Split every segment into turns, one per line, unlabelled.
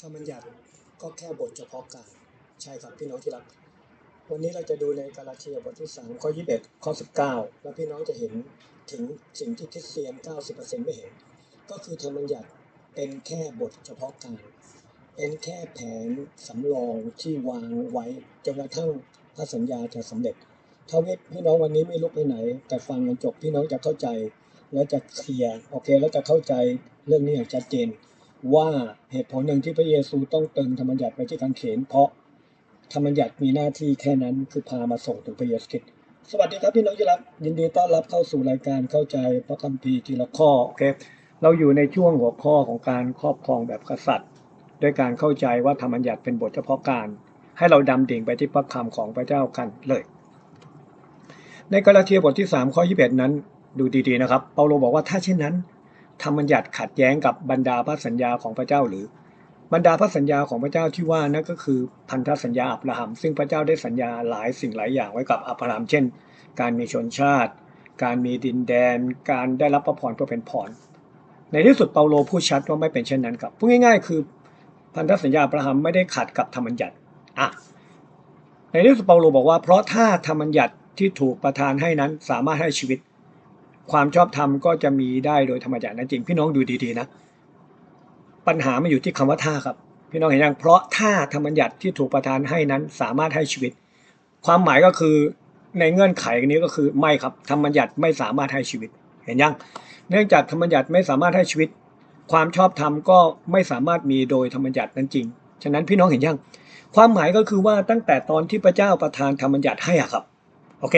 ธรรมบัญญัติก็แค่บทเฉพาะการใช่ครับพี่น้องที่รัก วันนี้เราจะดูในกาลาเทียบทที่3ข้อ21ข้อ19 แล้วพี่น้องจะเห็นถึงสิ่งที่คริสเตียน 90%ไม่เห็น ก็คือธรรมบัญญัติเป็นแค่บทเฉพาะการ เป็นแค่แผนสำรองที่วางไว้จนกระทั่งพระสัญญาจะสำเร็จถ้าพี่น้องวันนี้ไม่ลุกไปไหน แต่ฟังจนจบพี่น้องจะเข้าใจ แล้วจะเคลียร์โอเค แล้วจะเข้าใจเรื่องนี้อย่างชัดเจน ว่าเหตุผลหนึ่งที่พระเยซูต้องตึงธรรมบัญญัติไปที่กางเขน เพราะธรรมบัญญัติมีหน้าที่แค่นั้นคือพามาส่งถึงพระเยซูคริสต์สวัสดีครับพี่น้องที่รักยินดีต้อนรับเข้าสู่รายการเข้าใจพระคัมภีร์ทีละข้อโอเคเราอยู่ในช่วงหัวข้อของการครอบครองแบบกษัตริย์ ด้วยการเข้าใจว่าธรรมบัญญัติเป็นบทเฉพาะการ ให้เราดำดิ่งไปที่พระคำของพระเจ้ากันเลย ในกาลาเทียบทที่3ข้อ21นั้น ดูดีๆนะครับ เปาโลบอกว่าถ้าเช่นนั้น ธรรมบัญญัติขัดแย้งกับบรรดาพระสัญญาของพระเจ้าหรือ บรรดาพระสัญญาของพระเจ้าที่ว่านั่นก็คือพันธสัญญาอับราฮัมซึ่งพระเจ้าได้สัญญาหลายสิ่งหลายอย่างไว้กับอับราฮัมเช่น การมีชนชาติ การมีดินแดน การได้รับพระพรเพื่อเป็นพรในที่สุดเปาโลพูดชัดว่าไม่เป็นเช่นนั้นครับพูดง่ายๆ คือพันธสัญญาอับราฮัมไม่ได้ขัดกับธรรมบัญญัติอะในที่สุดเปาโลบอกว่าเพราะถ้าธรรมบัญญัติที่ถูกประทานให้นั้นสามารถให้ชีวิต ความชอบธรรมก็จะมีได้โดยธรรมจักรนั้นจริง พี่น้องดูดีๆนะ ปัญหามันอยู่ที่คำว่าท่าครับ พี่น้องเห็นยังเพราะท่าธรรมบัญญัติที่ถูกประทานให้นั้นสามารถให้ชีวิต ความหมายก็คือในเงื่อนไขนี้ก็คือไม่ครับธรรมบัญญัติไม่สามารถให้ชีวิต เห็นยัง เนื่องจากธรรมบัญญัติไม่สามารถให้ชีวิต ความชอบธรรมก็ไม่สามารถมีโดยธรรมบัญญัตินั้นจริง ฉะนั้นพี่น้องเห็นยัง ความหมายก็คือว่าตั้งแต่ตอนที่พระเจ้าประทานธรรมบัญญัติให้อะครับ โอเค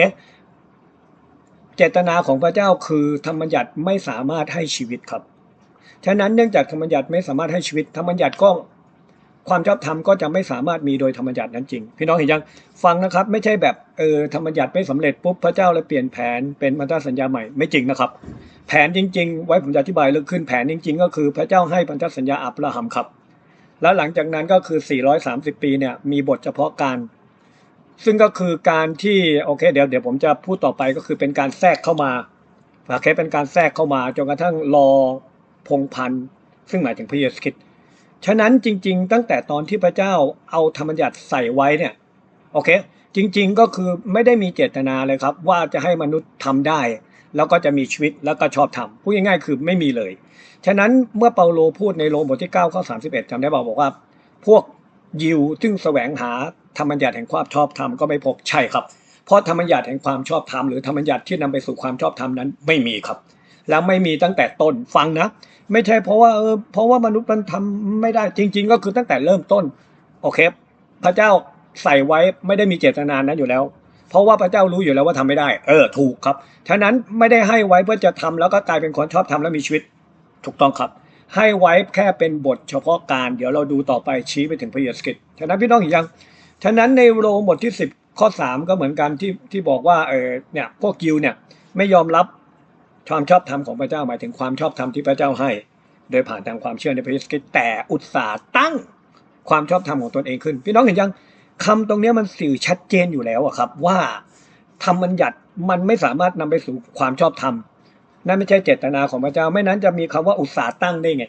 จตนาของพระเจ้าคือธรรมบัญญัติไม่สามารถให้ชีวิตครับ ฉะนั้นเนื่องจากธรรมบัญญัติไม่สามารถให้ชีวิตธรรมบัญญัติก็ความชอบธรรมก็จะไม่สามารถมีโดยธรรมบัญญัตินั้นจริง พี่น้องเห็นยังฟังนะครับ ไม่ใช่แบบเออธรรมบัญญัติไม่สำเร็จปุ๊บพระเจ้าเลยเปลี่ยนแผนเป็นพันธสัญญาใหม่ไม่จริงนะครับ แผนจริง ๆ ไว้ผมจะอธิบายเรื่องขึ้นแผนจริง ๆ ก็คือพระเจ้าให้พันธสัญญาอับราฮัมครับ แล้วหลังจากนั้นก็คือ 430 ปีเนี่ยมีบทเฉพาะการ ซึ่งก็คือการที่โอเคเดี๋ยวเดี๋ยวผมจะพูดต่อไปก็คือเป็นการแทรกเข้ามาโอเคเป็นการแทรกเข้ามาจนกระทั่งรอพงพันธ์ซึ่งหมายถึงพระเยซูคริสต์ฉะนั้นจริง ๆ ตั้งแต่ตอนที่พระเจ้าเอาธรรมบัญญัติใส่ไว้เนี่ยโอเค จริง ๆก็คือไม่ได้มีเจตนาเลยครับ ว่าจะให้มนุษย์ทำได้ แล้วก็จะมีชีวิตแล้วก็ชอบทำพูดง่ายๆคือไม่มีเลย ฉะนั้นเมื่อเปาโลพูดในโรมบทที่9ข้อ31จำได้บอกบอกว่า พวกยิวซึ่งแสวงหา ธรรมบัญญัติแห่งความชอบธรรมก็ไม่พบใช่ครับ เพราะธรรมบัญญัติแห่งความชอบธรรมหรือธรรมบัญญัติที่นำไปสู่ความชอบธรรมนั้นไม่มีครับ แล้วไม่มีตั้งแต่ต้นฟังนะ ไม่ใช่เพราะว่าเออเพราะว่ามนุษย์มันทำไม่ได้จริง ๆ ก็คือตั้งแต่เริ่มต้นโอเค พระเจ้าใส่ไว้ไม่ได้มีเจตนานั้นอยู่แล้วเพราะว่าพระเจ้ารู้อยู่แล้วว่าทำไม่ได้ เออ ถูกครับ ฉะนั้นไม่ได้ให้ไว้เพื่อจะทำแล้วก็กลายเป็นคนชอบทำแล้วมีชีวิต ถูกต้องครับ ให้ไว้แค่เป็นบทเฉพาะการ เดี๋ยวเราดูต่อไปชี้ไปถึงพระเยซูคริสต์ ฉะนั้นพี่น้องเห็นยัง ฉะนั้นในโรมบทที่ 10 ข้อ 3 ก็เหมือนกันที่ที่บอกว่าเออเนี่ยพวกยิวเนี่ยไม่ยอมรับความชอบธรรมของพระเจ้าหมายถึงความชอบธรรมที่พระเจ้าให้ โดยผ่านทางความเชื่อในพระเยซูคริสต์แต่อุตสาห์ตั้งความชอบธรรมของตนเองขึ้น พี่น้องเห็นยังคำตรงนี้มันสื่อชัดเจนอยู่แล้วอะครับ ว่าธรรมบัญญัติมันไม่สามารถนำไปสู่ความชอบธรรมนั่นไม่ใช่เจตนาของพระเจ้าไม่นั้นจะมีคำว่าอุตสาห์ตั้งได้ไง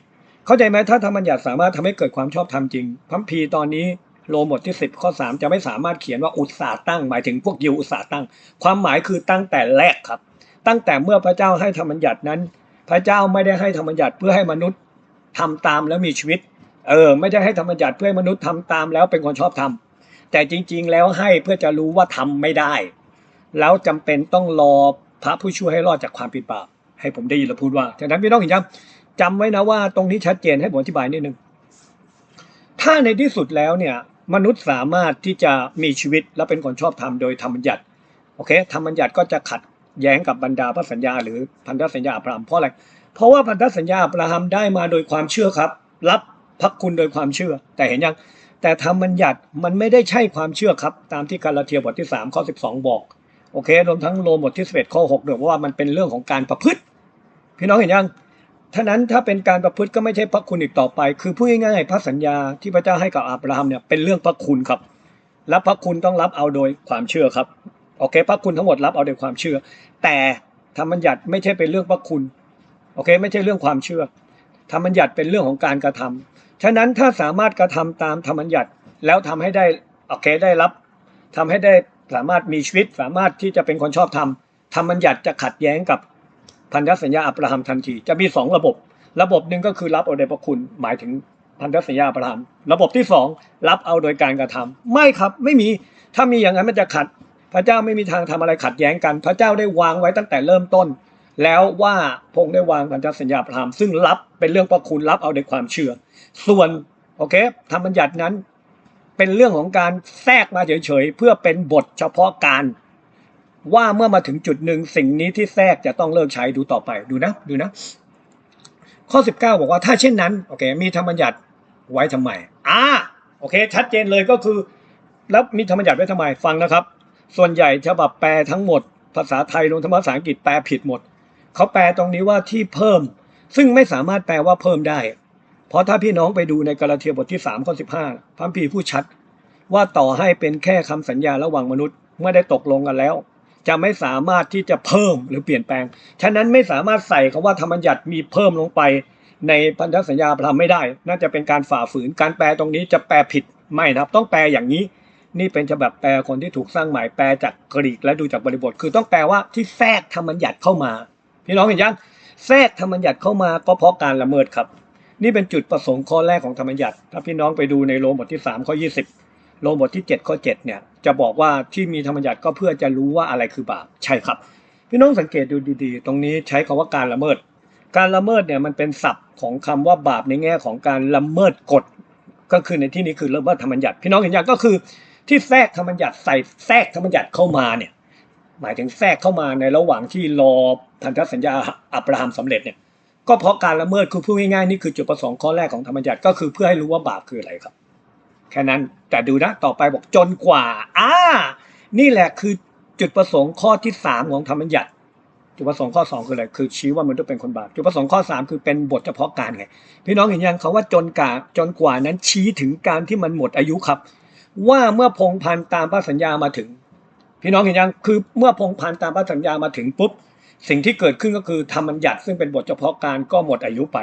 เข้าใจไหมถ้าธรรมบัญญัติสามารถทำให้เกิดความชอบธรรมจริงพัมพีตอนนี้ โลมบทที่ 10 ข้อ 3 จะไม่สามารถเขียนว่าอุตสาตั้ง หมายถึงพวกยิวอุตสาตั้ง ความหมายคือตั้งแต่แรกครับ ตั้งแต่เมื่อพระเจ้าให้ธรรมบัญญัตินั้น พระเจ้าไม่ได้ให้ธรรมบัญญัติเพื่อให้มนุษย์ทำตามแล้วมีชีวิต เออ ไม่ได้ให้ธรรมบัญญัติเพื่อให้มนุษย์ทำตามแล้วเป็นคนชอบทำแต่จริง ๆ แล้วให้เพื่อจะรู้ว่าทำไม่ได้ แล้วจำเป็นต้องรอพระผู้ช่วยให้รอดจากความผิดบาปให้ผมได้ยินแล้วพูดว่าฉะนั้นพี่น้องเห็นยังจำไว้นะว่าตรงนี้ชัดเจนให้ผมอธิบายนิดนึงถ้าในที่สุดแล้วเนี่ย มนุษย์สามารถที่จะมีชีวิตและเป็นคนชอบธรรมโดยธรรมบัญญัติโอเคธรรมบัญญัติก็จะขัดแย้งกับบรรดาพระสัญญาหรือพันธสัญญาอับราฮัมเพราะอะไรเพราะว่าพันธสัญญาอับราฮัมได้มาโดยความเชื่อครับ รับพระคุณโดยความเชื่อ แต่เห็นยังแต่ธรรมบัญญัติมันไม่ได้ใช่ความเชื่อครับ ตามที่กาลาเทียบทที่3ข้อ12 บอกโอเครวมทั้งโรมบทที่11ข้อ6ด้วยว่ามันเป็นเรื่องของการประพฤติ พี่น้องเห็นยัง ท่านั้นถ้าเป็นการประพฤติก็ไม่ใช่พระคุณอีกต่อไป คือพูดง่ายๆพระสัญญาที่พระเจ้าให้กับอับราฮัมเนี่ยเป็นเรื่องพระคุณครับและพระคุณต้องรับเอาโดยความเชื่อครับโอเค พระคุณทั้งหมดรับเอาโดยความเชื่อ แต่ธรรมบัญญัติไม่ใช่เป็นเรื่องพระคุณโอเค ไม่ใช่เรื่องความเชื่อธรรมบัญญัติเป็นเรื่องของการกระทำฉะนั้นถ้าสามารถกระทำตามธรรมบัญญัติแล้วทำให้ได้โอเคได้รับทำให้ได้สามารถมีชีวิตสามารถที่จะเป็นคนชอบธรรมธรรมบัญญัติจะขัดแย้งกับ พันธสัญญาอับราฮัมทันที จะมีสองระบบ ระบบหนึ่งก็คือรับเอาโดยพระคุณหมายถึงพันธสัญญาอับราฮัมระบบที่สองรับเอาโดยการกระทำไม่ครับไม่มีถ้ามีอย่างนั้นมันจะขัด พระเจ้าไม่มีทางทำอะไรขัดแย้งกัน พระเจ้าได้วางไว้ตั้งแต่เริ่มต้น แล้วว่าพงได้วางพันธสัญญาอับราฮัมซึ่งรับเป็นเรื่องพระคุณรับเอาในความเชื่อ ส่วนโอเคธรรมบัญญัตินั้นเป็นเรื่องของการแทรกมาเฉยๆเพื่อเป็นบทเฉพาะการ ว่าเมื่อมาถึงจุดหนึ่งสิ่งนี้ที่แทรกจะต้องเลิกใช้ดูต่อไปดูนะดูนะ ข้อ 19 บอกว่าถ้าเช่นนั้นโอเคมีธรรมบัญญัติไว้ทำไมอ่าโอเค ชัดเจนเลยก็คือ แล้วมีธรรมบัญญัติไว้ทำไมฟังนะครับ ส่วนใหญ่ฉบับแปลทั้งหมด ภาษาไทยรวมทั้งภาษาอังกฤษแปลผิดหมดเขาแปลตรงนี้ว่าที่เพิ่ม ซึ่งไม่สามารถแปลว่าเพิ่มได้ เพราะถ้าพี่น้องไปดูในกาลาเทียบทที่3ข้อ15พระคัมภีร์ผู้ชัด ว่าต่อให้เป็นแค่คำสัญญาระหว่างมนุษย์เมื่อได้ตกลงกันแล้ว จะไม่สามารถที่จะเพิ่มหรือเปลี่ยนแปลง ฉะนั้นไม่สามารถใส่คำว่าธรรมบัญญัติมีเพิ่มลงไป ในพันธสัญญาทำไม่ได้ น่าจะเป็นการฝ่าฝืน การแปลตรงนี้จะแปลผิดไม่นะครับ ต้องแปลอย่างนี้ นี่เป็นฉบับแปลคนที่ถูกสร้างใหม่แปลจากกรีกและดูจากบริบท คือต้องแปลว่าที่แทรกธรรมบัญญัติเข้ามา พี่น้องเห็นยัง แทรกธรรมบัญญัติเข้ามาก็เพราะการละเมิดครับ นี่เป็นจุดประสงค์ข้อแรกของธรรมบัญญัติ ถ้าพี่น้องไปดูในโรมบทที่3ข้อ20 โรมบทที่ 7 ข้อ 7 เนี่ย จะบอกว่าที่มีธรรมบัญญัติก็เพื่อจะรู้ว่าอะไรคือบาป ใช่ครับ พี่น้องสังเกตดูดีๆ ตรงนี้ใช้คำว่าการละเมิด การละเมิดเนี่ยมันเป็นศัพท์ของคำว่าบาปในแง่ของการละเมิดกฎ ก็คือในที่นี้คือละเมิดธรรมบัญญัติ พี่น้องเห็นอยังก็คือที่แทรกธรรมบัญญัติใส่แทรกธรรมบัญญัติเข้ามาเนี่ย หมายถึงแทรกเข้ามาในระหว่างที่รอพันธสัญญาอับราฮัมสำเร็จเนี่ย ก็เพราะการละเมิดคือพูดง่ายๆนี่คือจุดประสงค์ข้อแรกของธรรมบัญญัติก็คือเพื่อให้รู้ว่าบาปคืออะไรครับ แค่นั้นแต่ดูนะต่อไปบอกจนกว่าอ่านี่แหละคือจุดประสงค์ข้อที่สามของธรรมบัญญัติจุดประสงค์ข้อสองคืออะไรคือชี้ว่ามันต้องเป็นคนบาปจุดประสงค์ข้อสามคือเป็นบทเฉพาะการไงพี่น้องเห็นยังเขาว่าจนกว่าจนกว่านั้นชี้ถึงการที่มันหมดอายุครับ ว่าเมื่อพงพันตามพระสัญญามาถึง พี่น้องเห็นยังคือเมื่อพงพันตามพระสัญญามาถึงปุ๊บสิ่งที่เกิดขึ้นก็คือธรรมบัญญัติซึ่งเป็นบทเฉพาะการก็หมดอายุไป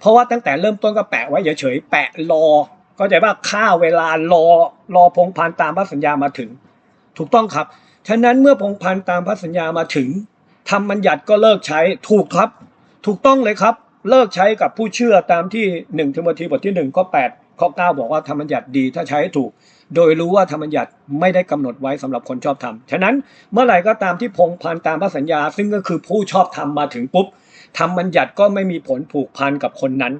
เพราะว่าตั้งแต่เริ่มต้นก็แปะไว้เฉยๆแปะรอ ก็ใจว่าค่าเวลารอรอพงพันตามพระสัญญามาถึง ถูกต้องครับ ฉะนั้นเมื่อพงพันตามพระสัญญามาถึงธรรมบัญญัติก็เลิกใช้ถูกครับ ถูกต้องเลยครับ เลิกใช้กับผู้เชื่อตามที่1ทิโมธีบทที่1ข้อ8ข้อ9บอกว่าธรรมบัญญัติดีถ้าใช้ถูก โดยรู้ว่าธรรมบัญญัติไม่ได้กำหนดไว้สำหรับคนชอบธรรมฉะนั้นเมื่อไหร่ก็ตามที่พงพันตามพระสัญญา ซึ่งก็คือผู้ชอบธรรมมาถึงปุ๊บธรรมบัญญัติก็ไม่มีผลผูกพันกับคนนั้น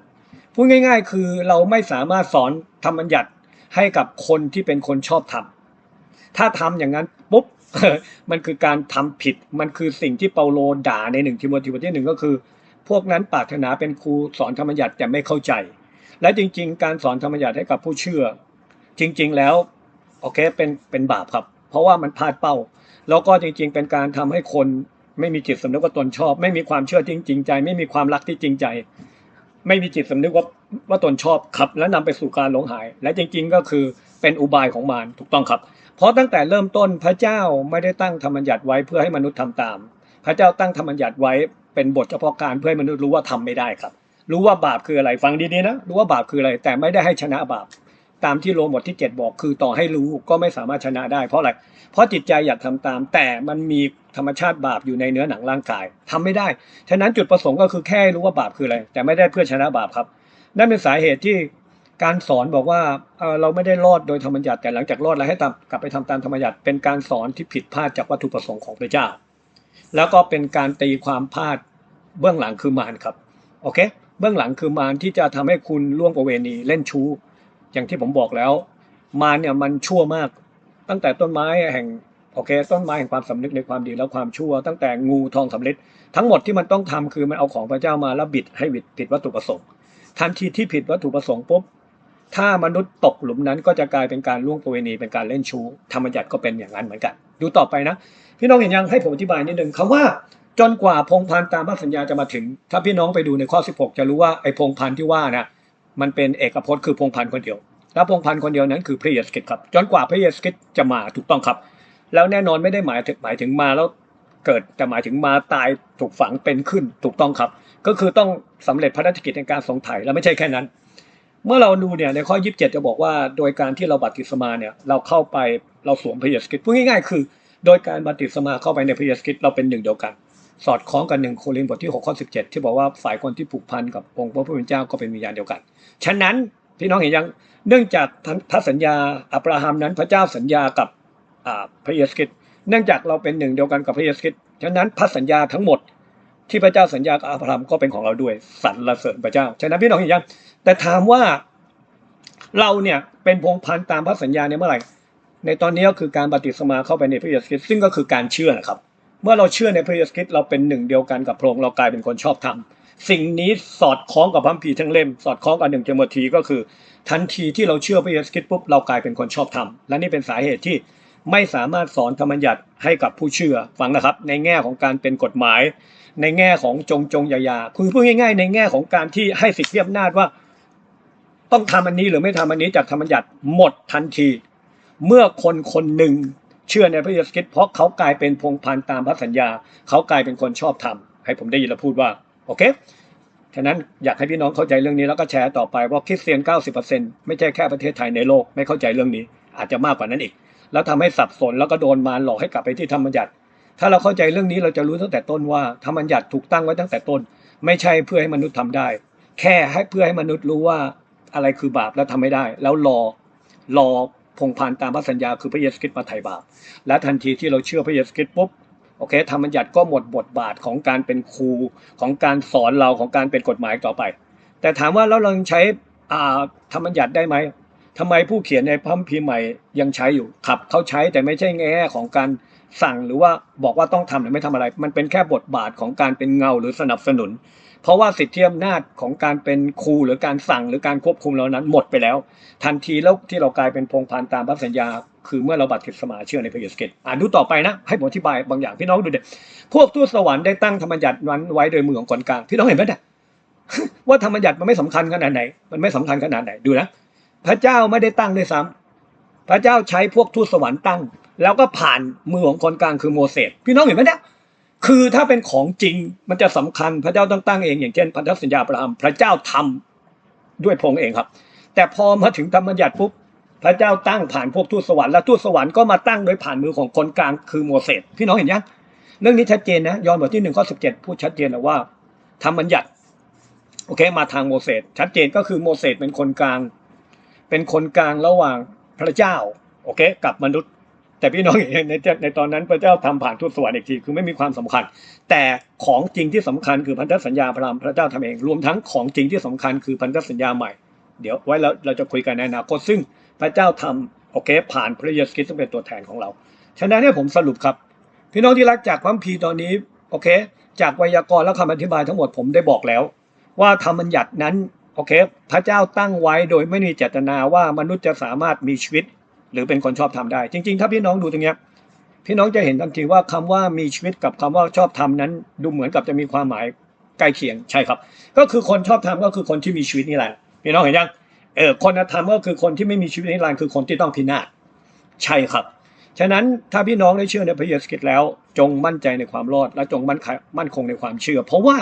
พูดง่าย ๆ คือเราไม่สามารถสอนธรรมบัญญัติให้กับคนที่เป็นคนชอบธรรมถ้าทำอย่างนั้นปุ๊บมันคือการทำผิด มันคือสิ่งที่เปาโลด่าในหนึ่งทิโมธีบทที่หนึ่งก็คือ พวกนั้นปรารถนาเป็นครูสอนธรรมบัญญัติแต่ไม่เข้าใจ และจริง ๆ การสอนธรรมบัญญัติให้กับผู้เชื่อ จริง ๆ แล้วโอเคเป็นเป็นบาปครับ เพราะว่ามันพลาดเป้า แล้วก็จริง ๆ เป็นการทำให้คนไม่มีจิตสำนึกว่าตนชอบ ไม่มีความเชื่อจริงๆใจ ไม่มีความรักที่จริงใจ ไม่มีจิตสำนึกว่าว่าตนชอบครับ และนำไปสู่การหลงหาย และจริง ๆ ก็คือเป็นอุบายของมารถูกต้องครับ เพราะตั้งแต่เริ่มต้นพระเจ้าไม่ได้ตั้งธรรมบัญญัติไว้เพื่อให้มนุษย์ทำตาม พระเจ้าตั้งธรรมบัญญัติไว้เป็นบทเฉพาะการเพื่อให้มนุษย์รู้ว่าทำไม่ได้ครับ รู้ว่าบาปคืออะไรฟังดีๆนะ รู้ว่าบาปคืออะไรแต่ไม่ได้ให้ชนะบาป ตามที่โรมบทที่ 7 บอกคือต่อให้รู้ก็ไม่สามารถชนะได้เพราะอะไร เพราะจิตใจอยากทำตาม แต่มันมีธรรมชาติบาปอยู่ในเนื้อหนังร่างกายทำไม่ได้ ฉะนั้นจุดประสงค์ก็คือแค่รู้ว่าบาปคืออะไร แต่ไม่ได้เพื่อชนะบาปครับ นั่นเป็นสาเหตุที่การสอนบอกว่าเเราไม่ได้รอดโดยธรรมบัญญัติแต่หลังจากรอดแล้วให้ตามกลับไปทำตามธรรมบัญญัติเป็นการสอนที่ผิดพลาดจากวัตถุประสงค์ของพระเจ้า แล้วก็เป็นการตีความพลาดเบื้องหลังคือมารครับโอเค เบื้องหลังคือมารที่จะทำให้คุณล่วงประเวณีเล่นชู้ อย่างที่ผมบอกแล้ว มารเนี่ยมันชั่วมาก ตั้งแต่ต้นไม้แห่งโอเคต้นไม้แห่งความสำนึกในความดีและความชั่ว ตั้งแต่งูทองสำลิดทั้งหมดที่มันต้องทำคือมันเอาของพระเจ้ามาแล้วบิดให้บิดผิดวัตถุประสงค์ทันทีที่ผิดวัตถุประสงค์ปุ๊บถ้ามนุษย์ตกหลุมนั้นก็จะกลายเป็นการล่วงประเวณีเป็นการเล่นชู้ธรรมจักรก็เป็นอย่างนั้นเหมือนกัน ดูต่อไปนะ พี่น้องเห็นยังให้ผมอธิบายนิดนึงคำว่าจนกว่าพงพันธ์ตามพระสัญญาจะมาถึง ถ้าพี่น้องไปดูในข้อ 16 จะรู้ว่าไอ้พงพันธ์ที่ว่านะ มันเป็นเอกพจน์คือพงพันธ์คนเดียว แล้วพงพันธ์คนเดียวนั้นคือพระเยซูคริสต์ครับจนกว่าพระเยซูคริสต์จะมาถูกต้องครับ แล้วแน่นอนไม่ได้หมายถึงหมายถึงมาแล้วเกิดแต่หมายถึงมาตายถูกฝังเป็นขึ้นถูกต้องครับ ก็คือต้องสำเร็จภารกิจในการทรงไถ่แล้วไม่ใช่แค่นั้น เมื่อเราดูเนี่ยในข้อ 27 จะบอกว่าโดยการที่เราบัติศมาเนี่ยเราเข้าไปเราสวมพระเยซูคริสต์พูดง่ายๆคือ โดยการบัติศมาเข้าไปในพระเยซูคริสต์เราเป็นหนึ่งเดียวกัน สอดคล้องกันหนึ่งโครินบทที่6ข้อ17 ที่บอกว่าฝ่ายคนที่ผูกพันกับองค์พระผู้เป็นเจ้าก็เป็นวิญญาณเดียวกัน ฉะนั้นพี่น้องเห็นยังเนื่องจากพันธสัญญาอับราฮัมนั้นพระเจ้าสัญญากับอ่าพระเยซูคริสต์เนื่องจากเราเป็นหนึ่งเดียวกันกับพระเยซูคริสต์ฉะนั้นพันธสัญญาทั้งหมดที่พระเจ้าสัญญากับอับราฮัมก็เป็นของเราด้วยสรรเสริญพระเจ้าฉะนั้นพี่น้องเห็นยังแต่ถามว่าเราเนี่ยเป็นพงพันตามพระสัญญาในเมื่อไหร่ในตอนนี้ก็คือการปฏิสมาเข้าไปในพระเยซูคริสต์ซึ่งก็คือการเชื่อนะครับ เมื่อเราเชื่อในพระเยซูคริสต์เราเป็นหนึ่งเดียวกันกับพระองค์เรากลายเป็นคนชอบธรรมสิ่งนี้สอดคล้องกับพระคัมภีร์ทั้งเล่ม สอดคล้องกับหนึ่งเทโมธีก็คือ ทันทีที่เราเชื่อพระเยซูคริสต์ปุ๊บเรากลายเป็นคนชอบธรรมและนี่เป็นสาเหตุที่ไม่สามารถสอนธรรมัญญัติให้กับผู้เชื่อฟังนะครับ ในแง่ของการเป็นกฎหมาย ในแง่ของจงจงยายาคือพูดง่าย ๆ ในแง่ของการที่ให้สิทธิอำนาจว่า ต้องทำอันนี้หรือไม่ทำอันนี้จากธรรมัญญัติหมดทันที เมื่อคนคนหนึ่ง เชื่อในพระเยซูคริสต์เพราะเขากลายเป็นพงพันตามพระสัญญา เขากลายเป็นคนชอบธรรมให้ผมได้ยินแล้วพูดว่าโอเคฉะนั้นอยากให้พี่น้องเข้าใจเรื่องนี้แล้วก็แชร์ต่อไปว่าคริสเตียน 90%ไม่ใช่แค่ประเทศไทยในโลกไม่เข้าใจเรื่องนี้ อาจจะมากกว่านั้นอีก แล้วทำให้สับสนแล้วก็โดนมารหลอกให้กลับไปที่ธรรมบัญญัติ ถ้าเราเข้าใจเรื่องนี้เราจะรู้ตั้งแต่ต้นว่าธรรมบัญญัติถูกตั้งไว้ตั้งแต่ต้น ไม่ใช่เพื่อให้มนุษย์ทำได้ แค่ให้เพื่อให้มนุษย์รู้ว่าอะไรคือบาปแล้วทำไม่ได้ แล้วรอรอ พงพานธุ์ตามพระสัญญาคือพระเยซูคริสต์มาไถ่บาปและทันทีที่เราเชื่อพระเยซูคริสต์ปุ๊บโอเคธรรมบัญญัติก็หมดบทบาทของการเป็นครูของการสอนเราของการเป็นกฎหมายต่อไป แต่ถามว่าแล้วเราลองใช้ธรรมบัญญัติได้ไหมทำไมผู้เขียนในพัมพีใหม่ยังใช้อยู่ครับเขาใช้แต่ไม่ใช่แง่ของการ สั่งหรือว่าบอกว่าต้องทำหรือไม่ทำอะไร มันเป็นแค่บทบาทของการเป็นเงาหรือสนับสนุน เพราะว่าสิทธิอำนาจของการเป็นครูหรือการสั่งหรือการควบคุมเรานั้นหมดไปแล้ว ทันทีแล้วที่เรากลายเป็นพงพันตามพระสัญญา คือเมื่อเราบัตรคิดสมาเชื่อในพระเยซูคริสต์อ่านดูต่อไปนะ ให้ผมอธิบายบางอย่างพี่น้องดูเด็ดพวกทูตสวรรค์ได้ตั้งธรรมบัญญัตินั้นไว้โดยมือของคนกลางพี่น้องเห็นไหมเนี่ยว่าธรรมบัญญัติมันไม่สำคัญขนาดไหน มันไม่สำคัญขนาดไหนดูนะพระเจ้าไม่ได้ตั้งด้วยซ้ำพระเจ้าใช้พวกทูตสวรรค์ตั้ง แล้วก็ผ่านมือของคนกลางคือโมเสสพี่น้องเห็นไหมเนี่ยคือถ้าเป็นของจริงมันจะสำคัญพระเจ้าต้องตั้งเองอย่างเช่นพันธสัญญาอับราฮัมพระเจ้าทำด้วยพงเองครับ แต่พอมาถึงธรรมบัญญัติปุ๊บพระเจ้าตั้งผ่านพวกทูตสวรรค์และทูตสวรรค์ก็มาตั้งโดยผ่านมือของคนกลางคือโมเสสพี่น้องเห็นยังเรื่องนี้ชัดเจนนะยอห์นบทที่หนึ่งข้อสิบเจ็ดพูดชัดเจนเลยว่าธรรมบัญญัติโอเคมาทางโมเสสชัดเจนก็คือโมเสสเป็นคนกลาง เป็นคนกลางระหว่างพระเจ้าโอเคกับมนุษย์ แต่พี่น้องในในตอนนั้นพระเจ้าทำผ่านทูตสวรรค์อีกทีคือไม่มีความสำคัญ แต่ของจริงที่สำคัญคือพันธสัญญาพระรามพระเจ้าทำเองรวมทั้งของจริงที่สำคัญคือพันธสัญญาใหม่ เดี๋ยวไว้เราเราจะคุยกันในอนาคตซึ่งพระเจ้าทำโอเคผ่านพระเยซูคริสต์ซึ่งเป็นตัวแทนของเราฉะนั้นเนี่ยผมสรุปครับ พี่น้องที่รักจากพระคัมภีตอนนี้โอเค จากไวยากรณ์และคำอธิบายทั้งหมดผมได้บอกแล้ว ว่าธรรมบัญญัตินั้นโอเค พระเจ้าตั้งไว้โดยไม่มีเจตนาว่ามนุษย์จะสามารถมีชีวิต หรือเป็นคนชอบทำได้ จริง ๆ ถ้าพี่น้องดูตรงเนี้ยพี่น้องจะเห็นทันทีว่าคำว่ามีชีวิตกับคำว่าชอบทำนั้น ดูเหมือนกับจะมีความหมายใกล้เคียงใช่ครับ ก็คือคนชอบทำก็คือคนที่มีชีวิตนิรันดร์พี่น้องเห็นยังเออคนธรรมก็คือคนที่ไม่มีชีวิตนิรันดร์คือคนที่ต้องพินาศใช่ครับ ฉะนั้นถ้าพี่น้องได้เชื่อในพระเยซูคริสต์แล้ว จงมั่นใจในความรอด และจงมั่นคงมั่นคงในความเชื่อ เพราะว่า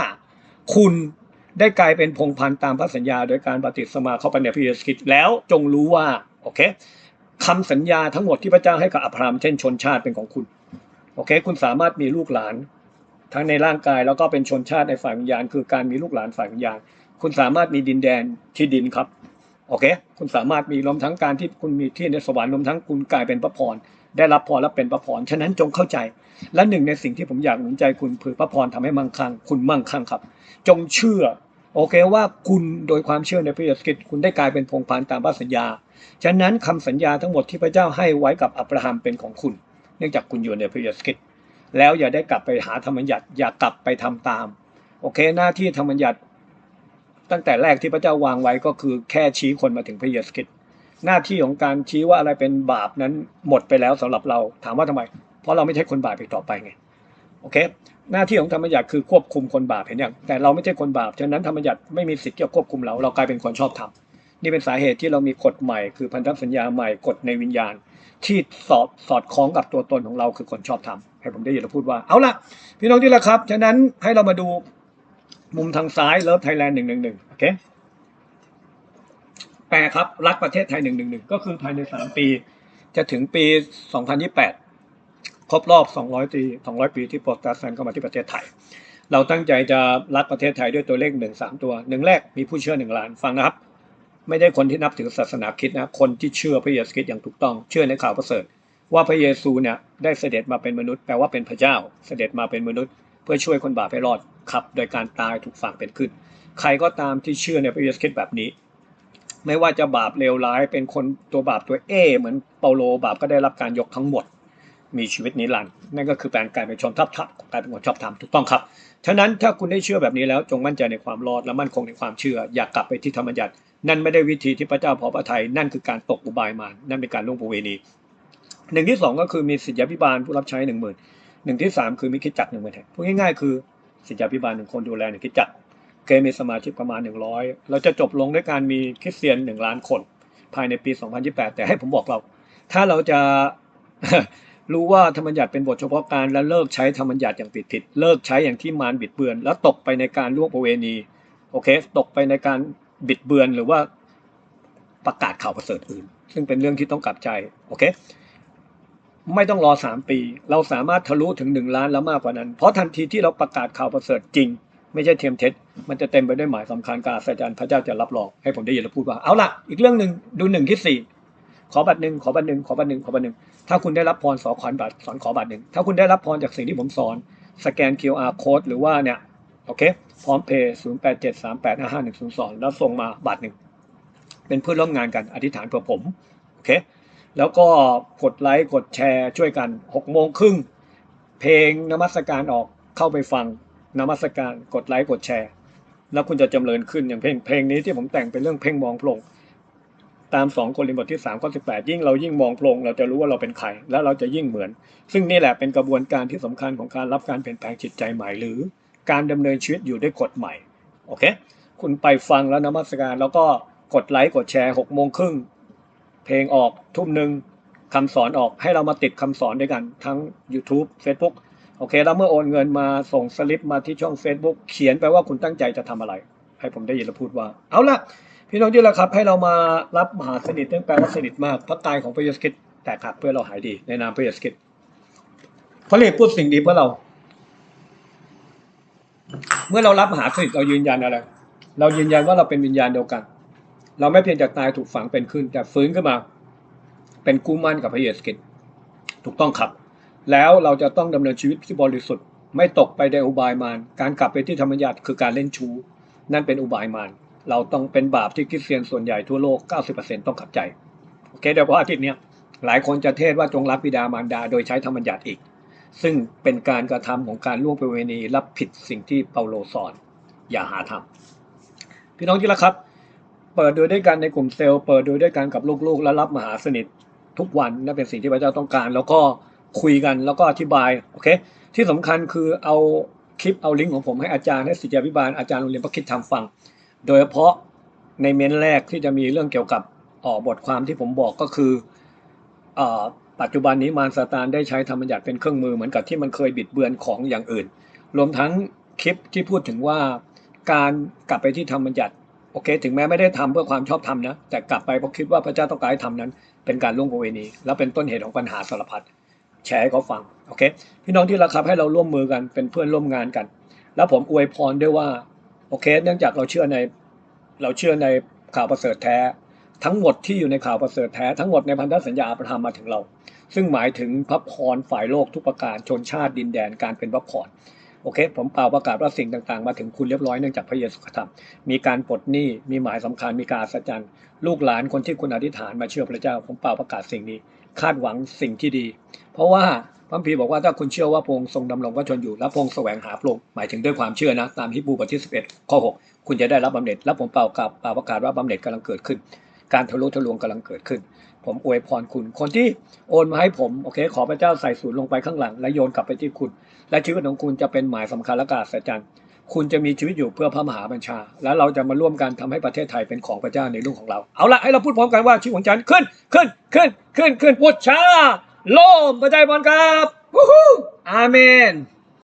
คุณได้กลายเป็นพงพันธ์ตามพระสัญญา โดยการปฏิสมาเข้าไปในพระเยซูคริสต์แล้วจงรู้ว่าโอเค คำสัญญาทั้งหมดที่พระเจ้าให้กับอับราฮัมเช่นชนชาติเป็นของคุณ โอเค คุณสามารถมีลูกหลาน ทั้งในร่างกายแล้วก็เป็นชนชาติในฝ่ายวิญญาณ คือการมีลูกหลานฝ่ายวิญญาณ คุณสามารถมีดินแดนที่ดินครับ โอเค คุณสามารถมีรวมทั้งการที่คุณมีที่ในสวรรค์รวมทั้งคุณกลายเป็นพระพร ได้รับพรและเป็นพระพร ฉะนั้นจงเข้าใจ และหนึ่งในสิ่งที่ผมอยากหนุนใจคุณคือพระพรทำให้มั่งคั่ง คุณมั่งคั่งครับ จงเชื่อ โอเคว่าคุณโดยความเชื่อในพระเยซูคริสต์คุณได้กลายเป็นพงพันตามพระสัญญา ฉะนั้นคำสัญญาทั้งหมดที่พระเจ้าให้ไว้กับอับราฮัมเป็นของคุณ เนื่องจากคุณอยู่ในพระเยซูคริสต์แล้วอย่าได้กลับไปหาธรรมบัญญัติอย่ากลับไปทำตาม โอเคหน้าที่ธรรมบัญญัติ ตั้งแต่แรกที่พระเจ้าวางไว้ก็คือแค่ชี้คนมาถึงพระเยซูคริสต์หน้าที่ของการชี้ว่าอะไรเป็นบาปนั้นหมดไปแล้วสำหรับเราถามว่าทำไม เพราะเราไม่ใช่คนบาปอีกต่อไปไงโอเค หน้าที่ของธรรมบัญญัติคือควบคุมคนบาปเห็นอย่างแต่เราไม่ใช่คนบาปฉะนั้นธรรมบัญญัติไม่มีสิทธิ์ที่จะควบคุมเราเรากลายเป็นคนชอบธรรมนี่เป็นสาเหตุที่เรามีกฎใหม่ คือพันธสัญญาใหม่กฎในวิญญาณ ที่สอดสอดคล้องกับตัวตนของเราคือคนชอบธรรมให้ผมได้ยินเราพูดว่าเอาล่ะพี่น้องที่ละครับฉะนั้นให้เรามาดูมุมทางซ้ายเลิฟไทยแลนด์หนึ่งหนึ่งหนึ่งโอเคแปลครับรักประเทศไทยหนึ่งหนึ่งหนึ่งก็คือภายในสามปี จะถึงปีสองพันยี่แปด ครบรอบสองร้อยปีสองร้อยปีที่โปรตสแตนต์เข้ามาที่ประเทศไทย เราตั้งใจจะรักประเทศไทยด้วยตัวเลขหนึ่งสามตัวหนึ่งแรกมีผู้เชื่อหนึ่งล้าน ฟังนะครับ ไม่ได้คนที่นับถือศาสนาคิดนะ คนที่เชื่อพระเยซูคริสต์อย่างถูกต้อง เชื่อในข่าวประเสริฐ ว่าพระเยซูเนี่ยได้เสด็จมาเป็นมนุษย์ แปลว่าเป็นพระเจ้า เสด็จมาเป็นมนุษย์ เพื่อช่วยคนบาปให้รอดขับ โดยการตายถูกฝังเป็นขึ้น ใครก็ตามที่เชื่อในพระเยซูคริสต์แบบนี้ไม่ว่าจะบาปเลวร้ายเป็นคนตัวบาปตัวเอเหมือนเปาโลบาปก็ได้รับการยกทั้งหมด มีชีวิตนิรันดร์นั่นก็คือการกลายเป็นชนทับทับกลายเป็นคนชอบธรรมถูกต้องครับ ฉะนั้นถ้าคุณได้เชื่อแบบนี้แล้วจงมั่นใจในความรอดและมั่นคงในความเชื่อ อย่ากลับไปที่ธรรมยัติ นั่นไม่ได้วิธีที่พระเจ้าพอพระทัยนั่นคือการตกอุบายมารนั่นเป็นการล่วงประเวณีหนึ่งที่สองก็คือมีสิทธิพิบาลผู้รับใช้หนึ่งหมื่นหนึ่งที่สามคือมีคิดจักรหนึ่งหมื่นแห่งพูดง่ายๆคือสิทธิพิบาลหนึ่งคนดูแลหนึ่งคิดจักรเคมีสมาชิกประมาณหนึ่งร้อยเราจะจบลงด้วยการมีคริสเตียนหนึ่งล้านคน ภายในปี 2028 แต่ให้ผมบอกเรา ถ้าเราจะ รู้ว่าธรรมบัญญัติเป็นบทเฉพาะการและเลิกใช้ธรรมบัญญัติอย่างผิดผิดๆเลิกใช้อย่างที่มารบิดเบือน แล้วตกไปในการล่วงประเวณีโอเค ตกไปในการบิดเบือนหรือว่าประกาศข่าวประเสริฐอื่น ซึ่งเป็นเรื่องที่ต้องกลับใจโอเคไม่ต้องรอ3ปี เราสามารถทะลุถึง1ล้านแล้วมากกว่านั้น เพราะทันทีที่เราประกาศข่าวประเสริฐจริง ไม่ใช่เทียมเท็จ มันจะเต็มไปด้วยหมายสำคัญการอัศจรรย์พระเจ้าจะรับรองให้ผมได้ยินแล้วพูดว่าเอาล่ะอีกเรื่องหนึ่งดูหนึ่งที่สี่ขอบัตรหนึ่งขอบัตรหนึ่งขอบัตรหนึ่งขอบัตรหนึ่ง ถ้าคุณได้รับพรสอขอนบัตรสอนขอบัตรหนึ่ง ถ้าคุณได้รับพรจากสิ่งที่ผมสอน สแกน QR code หรือว่าเนี่ย โอเค พร้อมเพย์ศูนย์แปดเจ็ดสามแปดห้าห้าหนึ่งศูนย์สองแล้วส่งมาบัตรหนึ่ง เป็นเพื่อนร่วมงานกัน อธิษฐานเพื่อผม โอเค แล้วก็กดไลค์ กดแชร์ ช่วยกันหกโมงครึ่ง เพลงนมัสการออก เข้าไปฟังนมัสการ กดไลค์ กดแชร์ แล้วคุณจะจำเริญขึ้น อย่างเพลง เพลงนี้ที่ผมแต่งเป็นเรื่องเพ่งมองพระอง ตามสองโครินธ์บทที่สามข้อสิบแปดยิ่งเรายิ่งมองพระองค์เราจะรู้ว่าเราเป็นใครและเราจะยิ่งเหมือน ซึ่งนี่แหละเป็นกระบวนการที่สำคัญของการรับการเปลี่ยนแปลงจิตใจใหม่ หรือการดำเนินชีวิตอยู่ด้วยกฎใหม่โอเค คุณไปฟังแล้วนมัสการแล้วก็กดไลค์กดแชร์หกโมงครึ่งเพลงออกทุ่มหนึ่งคำสอนออกให้เรามาติดคำสอนด้วยกันทั้ง YouTube Facebook โอเค แล้วเมื่อโอนเงินมาส่งสลิปมาที่ช่อง Facebook เขียนไปว่าคุณตั้งใจจะทำอะไร ให้ผมได้ยินแล้วพูดว่า เอาละ พี่น้องที่รักครับให้เรามารับมหาสนิทนั่นแปลว่าสนิทมากพระกายของพระเยซูคริสต์แตกหักเพื่อเราหายดีในนามพระเยซูคริสต์พระเลพูดสิ่งดีเพื่อเรา เมื่อเรารับมหาสนิทเรายืนยันอะไร เรายืนยันว่าเราเป็นวิญญาณเดียวกัน เราไม่เพียงจากตายถูกฝังเป็นขึ้น แต่ฟื้นขึ้นมา เป็นกู้มั่นกับพระเยซูคริสต์ถูกต้องครับ แล้วเราจะต้องดำเนินชีวิตที่บริสุทธิ์ ไม่ตกไปในอุบายมารการกลับไปที่ธรรมญาติคือการเล่นชู้นั่นเป็นอุบายมาร เราต้องเป็นบาปที่คริสเตียนส่วนใหญ่ทั่วโลก 90%ต้องขับใจ โอเคเดี๋ยวพออาทิตย์นี้หลายคนจะเทศว่าจงรับบิดามารดา โดยใช้ธรรมบัญาติอีก ซึ่งเป็นการกระทำของการล่วงประเวณีรับผิดสิ่งที่เปาโลสอน อย่าหาทำพี่น้องที่รักครับ เปิดโดยด้วยกันในกลุ่มเซลล์เปิดโดยด้วยกันกับลูกๆ และรับมหาสนิททุกวันนั่นเป็นสิ่งที่พระเจ้าต้องการ แล้วก็คุยกันแล้วก็อธิบายโอเค ที่สำคัญคือเอาคลิปเอาลิงก์ของผมให้อาจารย์ให้ศิษยาพิบาลอาจารย์โรงเรียนพระคิดทำฟัง โดยเฉพาะในเม้นแรกที่จะมีเรื่องเกี่ยวกับออบทความที่ผมบอกก็คืออปัจจุบันนี้มารซาตานได้ใช้ธรรมบัญญัติเป็นเครื่องมือเหมือนกับที่มันเคยบิดเบือนของอย่างอื่น รวมทั้งคลิปที่พูดถึงว่าการกลับไปที่ธรรมบัญญัติโอเค ถึงแม้ไม่ได้ทำเพื่อความชอบธรรมนะ แต่กลับไปเพราะคิดว่าพระเจ้าต้องการให้ทำนั้น เป็นการล่วงประเวณี แล้วเป็นต้นเหตุของปัญหาสารพัดแชร์ให้เขาฟังโอเค พี่น้องที่รักครับให้เราร่วมมือกันเป็นเพื่อนร่วมงานกัน แล้วผมอวยพรด้วยว่า โอเค เนื่องจากเราเชื่อในเราเชื่อในข่าวประเสริฐแท้ ทั้งหมดที่อยู่ในข่าวประเสริฐแท้ทั้งหมดในพันธสัญญาอับราฮัมมาถึงเรา ซึ่งหมายถึงพระพรฝ่ายโลกทุกประการชนชาติดินแดนการเป็นพระพรโอเค ผมเป่าประกาศว่าสิ่งต่างๆ มาถึงคุณเรียบร้อยเนื่องจากพระเยซูกระทำมีการปลดหนี้มีหมายสำคัญมีการอัศจรรย์ลูกหลานคนที่คุณอธิษฐานมาเชื่อพระเจ้า ผมเป่าประกาศสิ่งนี้ คาดหวังสิ่งที่ดี เพราะว่า พระคัมภีร์บอกว่าถ้าคุณเชื่อว่าพงทรงดำรงพระชนอยู่และพงแสวงหาพระองค์หมายถึงด้วยความเชื่อนะ ตามฮิบูบทที่11ข้อ6คุณจะได้รับบำเหน็จและผมเป่ากับป่าประกาศว่าบำเหน็จกำลังเกิดขึ้น การทะลุทะลวงกำลังเกิดขึ้น ผมอวยพรคุณ คนที่โอนมาให้ผมโอเค ขอพระเจ้าใส่ศูนย์ลงไปข้างหลัง และโยนกลับไปที่คุณ และชีวิตของคุณจะเป็นหมายสำคัญและกาศจันทร์คุณจะมีชีวิตอยู่เพื่อพระมหาบัญชา และเราจะมาร่วมกันทำให้ประเทศไทยเป็นของพระเจ้าในลูกของเรา เอาละให้เราพูดพร้อมกันว่าชีวิตของฉันขึ้นขึ้นขึ้นขึ้นขึ้นพุทธชา โลมพระเจ้าบอลครับวู้ฮู้อาเมน